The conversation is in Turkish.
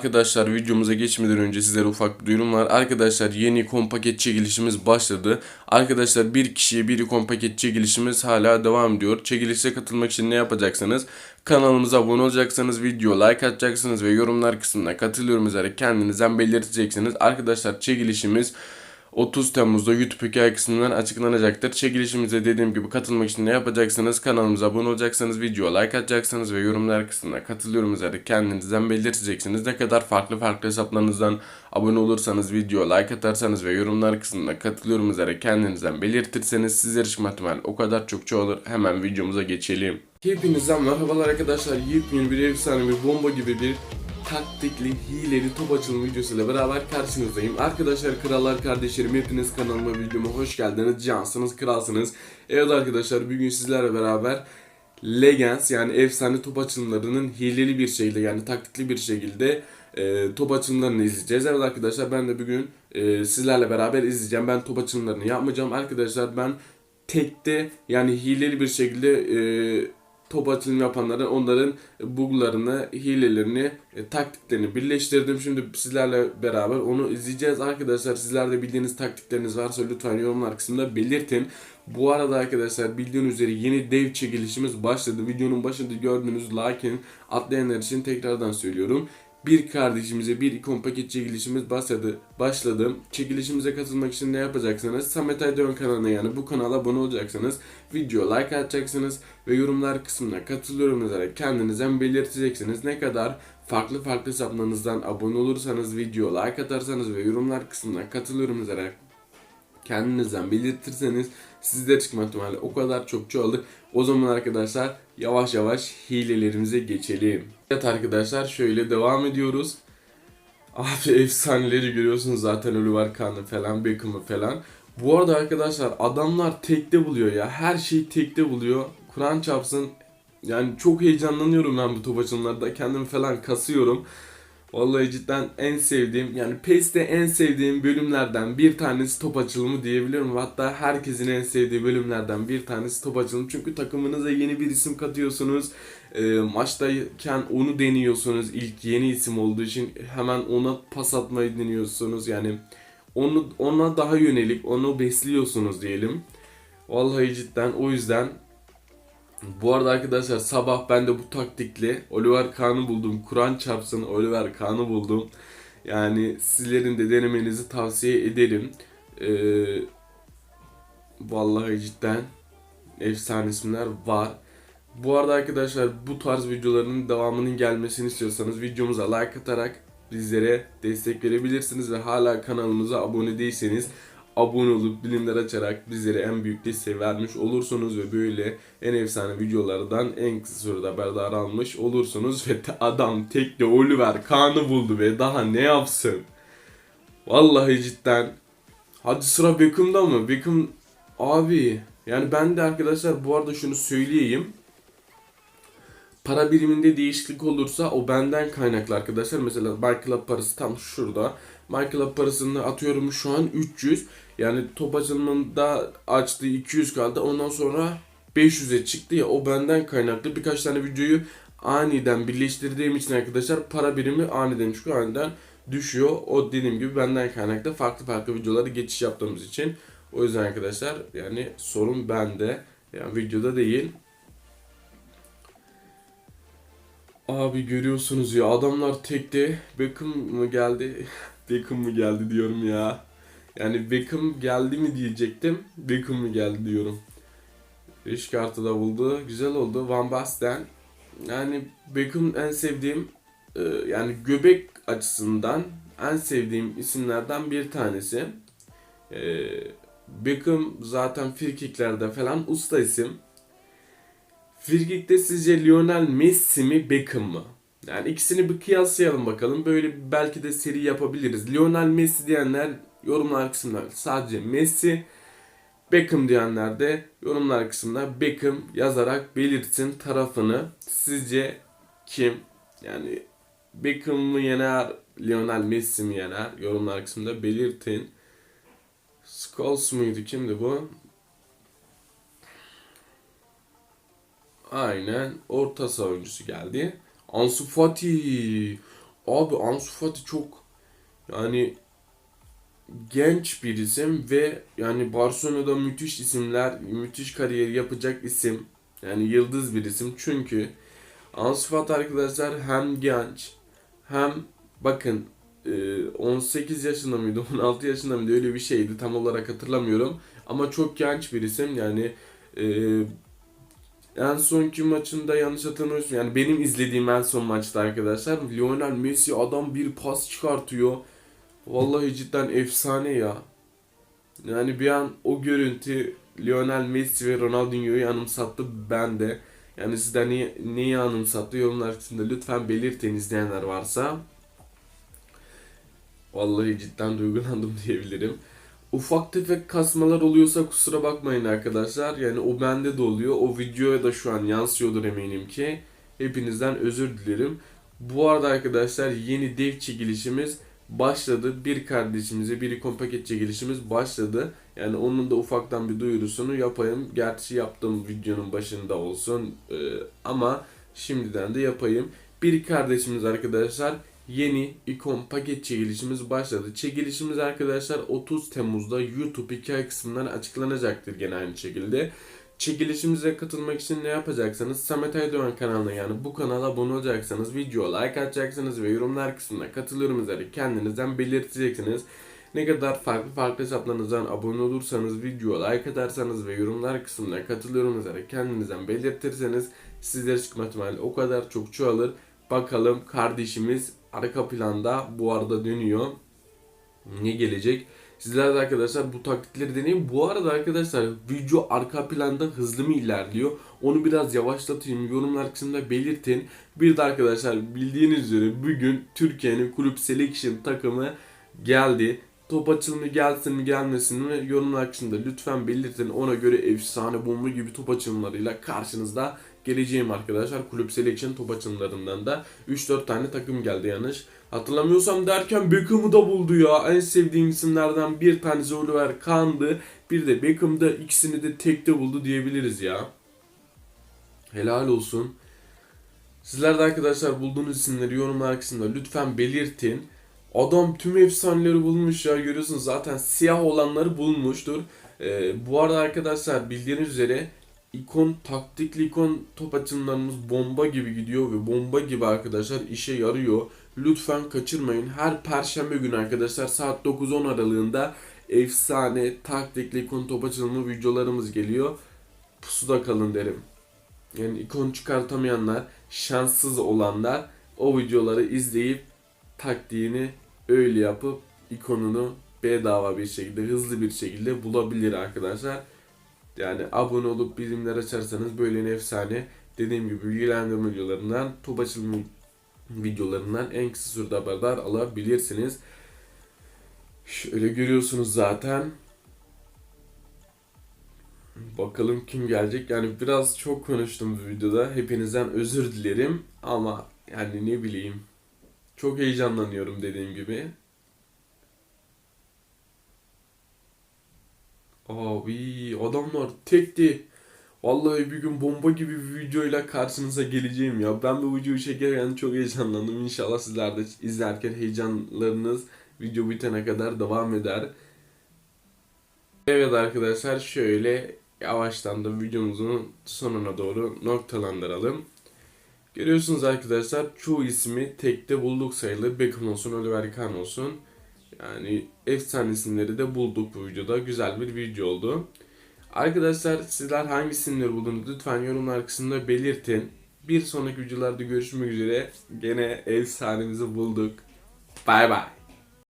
Arkadaşlar videomuza geçmeden önce sizlere ufak bir duyurum var. Arkadaşlar yeni ikon paket çekilişimiz başladı. Arkadaşlar bir kişiye bir ikon paket çekilişimiz hala devam ediyor. Çekilişe katılmak için ne yapacaksınız? Kanalımıza abone olacaksınız, video like atacaksınız ve yorumlar kısmına katılıyorum üzere kendinizden belirteceksiniz. Arkadaşlar çekilişimiz 30 Temmuz'da YouTube hikaye kısmından açıklanacaktır. Çekilişimize dediğim gibi katılmak için ne yapacaksınız? Kanalımıza abone olacaksınız, video like atacaksınız ve yorumlar kısmına katılıyorum üzere kendinizden belirteceksiniz. Ne kadar farklı farklı hesaplarınızdan abone olursanız, video like atarsanız ve yorumlar kısmına katılıyorum üzere kendinizden belirtirseniz sizler için ihtimal o kadar çok çoğalır. Hemen videomuza geçelim. Hepinizden merhabalar arkadaşlar. Yepyeni bir efsane bir bomba gibi bir taktikli, hileli top açılımı videosuyla beraber karşınızdayım. Arkadaşlar, krallar, kardeşlerim hepiniz kanalıma, videoma hoş geldiniz. Cansınız, kralsınız. Evet arkadaşlar, bugün sizlerle beraber Legends yani efsane top açılımlarının hileli bir şekilde yani taktikli bir şekilde e, top açılımlarını izleyeceğiz. Evet arkadaşlar ben de bugün e, sizlerle beraber izleyeceğim. Ben top açılımlarını yapmayacağım. Arkadaşlar ben tekte yani hileli bir şekilde e, top açılımı yapanların onların buglarını, hilelerini, e, taktiklerini birleştirdim. Şimdi sizlerle beraber onu izleyeceğiz. Arkadaşlar sizler de bildiğiniz taktikleriniz varsa lütfen yorumlar kısmında belirtin. Bu arada arkadaşlar bildiğiniz üzere yeni dev çekilişimiz başladı. Videonun başında gördüğünüz like'in atlayanlar için tekrardan söylüyorum. Bir kardeşimize bir ikon paket çekilişimiz başladı. başladı. Çekilişimize katılmak için ne yapacaksınız? Samet Aydın kanalına yani bu kanala abone olacaksınız. Video like atacaksınız ve yorumlar kısmına katılıyorum yazarak kendinizden belirteceksiniz. Ne kadar farklı farklı hesaplarınızdan abone olursanız, video like atarsanız ve yorumlar kısmına katılıyorum yazarak kendinizden belirtirseniz sizde çıkma ihtimali o kadar çok çoğalır. O zaman arkadaşlar yavaş yavaş hilelerimize geçelim. Evet arkadaşlar şöyle devam ediyoruz. Abi efsaneleri görüyorsunuz zaten Oliver Kahn'ı falan, Beckham'ı falan. Bu arada arkadaşlar adamlar tekte buluyor ya. Her şeyi tekte buluyor. Kur'an çarpsın. Yani çok heyecanlanıyorum ben bu top açılımlarda. Kendimi falan kasıyorum. Vallahi cidden en sevdiğim yani PES'te en sevdiğim bölümlerden bir tanesi top açılımı diyebilirim. Hatta herkesin en sevdiği bölümlerden bir tanesi top açılımı. Çünkü takımınıza yeni bir isim katıyorsunuz. E, maçtayken onu deniyorsunuz. İlk yeni isim olduğu için hemen ona pas atmayı deniyorsunuz. Yani onu ona daha yönelik onu besliyorsunuz diyelim. Vallahi cidden o yüzden bu arada arkadaşlar sabah ben de bu taktikle Oliver Kahn'ı buldum. Kur'an çarpsın Oliver Kahn'ı buldum. Yani sizlerin de denemenizi tavsiye ederim. Ee, vallahi cidden efsane isimler var. Bu arada arkadaşlar bu tarz videoların devamının gelmesini istiyorsanız videomuza like atarak bizlere destek verebilirsiniz ve hala kanalımıza abone değilseniz abone olup bilimler açarak bizlere en büyük desteği vermiş olursunuz ve böyle en efsane videolardan en kısa sürede haberdar almış olursunuz ve adam tekne Oliver Kahn'ı buldu ve daha ne yapsın? Vallahi cidden. Hadi sıra Beckham'da mı? Beckham abi yani ben de arkadaşlar bu arada şunu söyleyeyim. Para biriminde değişiklik olursa o benden kaynaklı arkadaşlar. Mesela Club parası tam şurada. Club parasını atıyorum şu an 300. Yani top açılımında açtığı 200 kaldı. Ondan sonra 500'e çıktı ya o benden kaynaklı. Birkaç tane videoyu aniden birleştirdiğim için arkadaşlar para birimi aniden çıkıyor. Aniden düşüyor. O dediğim gibi benden kaynaklı farklı farklı videoları geçiş yaptığımız için. O yüzden arkadaşlar yani sorun bende. Yani videoda değil. Abi görüyorsunuz ya adamlar tekte Beckham mı geldi? Beckham mı geldi diyorum ya. Yani Beckham geldi mi diyecektim. Beckham mı geldi diyorum. 5 kartı da buldu. Güzel oldu. Van Basten. Yani Beckham en sevdiğim e, yani göbek açısından en sevdiğim isimlerden bir tanesi. E, Beckham zaten frkiklerde falan usta isim. Frikik'te sizce Lionel Messi mi Beckham mı? Yani ikisini bir kıyaslayalım bakalım. Böyle belki de seri yapabiliriz. Lionel Messi diyenler yorumlar kısmında sadece Messi, Beckham diyenler de yorumlar kısmında Beckham yazarak belirtsin tarafını. Sizce kim? Yani Beckham mı yener, Lionel Messi mi yener? Yorumlar kısmında belirtin. Scholes muydu? Kimdi bu? Aynen orta saha oyuncusu geldi. Ansu Fati. abi Ansu Fati çok yani genç bir isim ve yani Barcelona'da müthiş isimler, müthiş kariyer yapacak isim. Yani yıldız bir isim. Çünkü Ansu Fati arkadaşlar hem genç hem bakın e, 18 yaşında mıydı 16 yaşında mıydı öyle bir şeydi tam olarak hatırlamıyorum. Ama çok genç bir isim yani e, en sonki maçında yanlış hatırlamıyorsam yani benim izlediğim en son maçta arkadaşlar Lionel Messi adam bir pas çıkartıyor. Vallahi cidden efsane ya. Yani bir an o görüntü Lionel Messi ve Ronaldinho'yu anımsattı ben de. Yani sizden neyi, neyi anımsattı yorumlar kısmında lütfen belirtin izleyenler varsa. Vallahi cidden duygulandım diyebilirim. Ufak tefek kasmalar oluyorsa kusura bakmayın arkadaşlar. Yani o bende de oluyor. O videoya da şu an yansıyordur eminim ki. Hepinizden özür dilerim. Bu arada arkadaşlar yeni dev çekilişimiz başladı. Bir kardeşimize bir paket çekilişimiz başladı. Yani onun da ufaktan bir duyurusunu yapayım. Gerçi yaptığım videonun başında olsun. Ee, ama şimdiden de yapayım. Bir kardeşimiz arkadaşlar yeni ikon paket çekilişimiz başladı. Çekilişimiz arkadaşlar 30 Temmuz'da YouTube hikaye kısmından açıklanacaktır gene aynı şekilde. Çekilişimize katılmak için ne yapacaksınız? Samet Aydoğan kanalına yani bu kanala abone olacaksanız video like atacaksınız ve yorumlar kısmına katılıyorum yazarı kendinizden belirteceksiniz. Ne kadar farklı farklı hesaplarınızdan abone olursanız, video like atarsanız ve yorumlar kısmına katılıyorum yazarı kendinizden belirtirseniz sizlere çıkma ihtimali o kadar çok çoğalır. Bakalım kardeşimiz arka planda bu arada dönüyor. Ne gelecek? Sizler de arkadaşlar bu taktikleri deneyin. Bu arada arkadaşlar video arka planda hızlı mı ilerliyor? Onu biraz yavaşlatayım. Yorumlar kısmında belirtin. Bir de arkadaşlar bildiğiniz üzere bugün Türkiye'nin kulüp selection takımı geldi. Top açılımı gelsin mi gelmesin mi yorumlar kısmında lütfen belirtin. Ona göre efsane bomba gibi top açılımlarıyla karşınızda geleceğim arkadaşlar. Kulüp selection top açılımlarından da 3-4 tane takım geldi yanlış. Hatırlamıyorsam derken Beckham'ı da buldu ya. En sevdiğim isimlerden bir tanesi Oliver Kahn'dı. Bir de Beckham'da ikisini de tekte buldu diyebiliriz ya. Helal olsun. Sizler de arkadaşlar bulduğunuz isimleri yorumlar kısmında lütfen belirtin. Adam tüm efsaneleri bulmuş ya görüyorsunuz zaten siyah olanları bulmuştur. Ee, bu arada arkadaşlar bildiğiniz üzere ikon taktikli ikon top açımlarımız bomba gibi gidiyor ve bomba gibi arkadaşlar işe yarıyor. Lütfen kaçırmayın. Her perşembe günü arkadaşlar saat 9-10 aralığında efsane taktikli ikon top açılımı videolarımız geliyor. Pusuda kalın derim. Yani ikon çıkartamayanlar, şanssız olanlar o videoları izleyip taktiğini öyle yapıp ikonunu bedava bir şekilde, hızlı bir şekilde bulabilir arkadaşlar. Yani abone olup bilimler açarsanız böyle efsane dediğim gibi bilgilendirme videolarından, top açılımı videolarından en kısa sürede haberdar alabilirsiniz. Şöyle görüyorsunuz zaten. Bakalım kim gelecek. Yani biraz çok konuştum bu videoda. Hepinizden özür dilerim ama yani ne bileyim. Çok heyecanlanıyorum dediğim gibi. Abi adamlar tekti. Vallahi bir gün bomba gibi bir videoyla karşınıza geleceğim ya. Ben bu videoyu çekerken çok heyecanlandım. İnşallah sizler de izlerken heyecanlarınız video bitene kadar devam eder. Evet arkadaşlar şöyle yavaştan da videomuzun sonuna doğru noktalandıralım. Görüyorsunuz arkadaşlar çoğu ismi tekte bulduk sayılır. Beckham olsun, Oliver Kahn olsun. Yani efsane isimleri de bulduk bu videoda. Güzel bir video oldu. Arkadaşlar sizler hangi isimleri buldunuz lütfen yorumlar kısmında belirtin. Bir sonraki videolarda görüşmek üzere. Gene efsanemizi bulduk. Bay bay.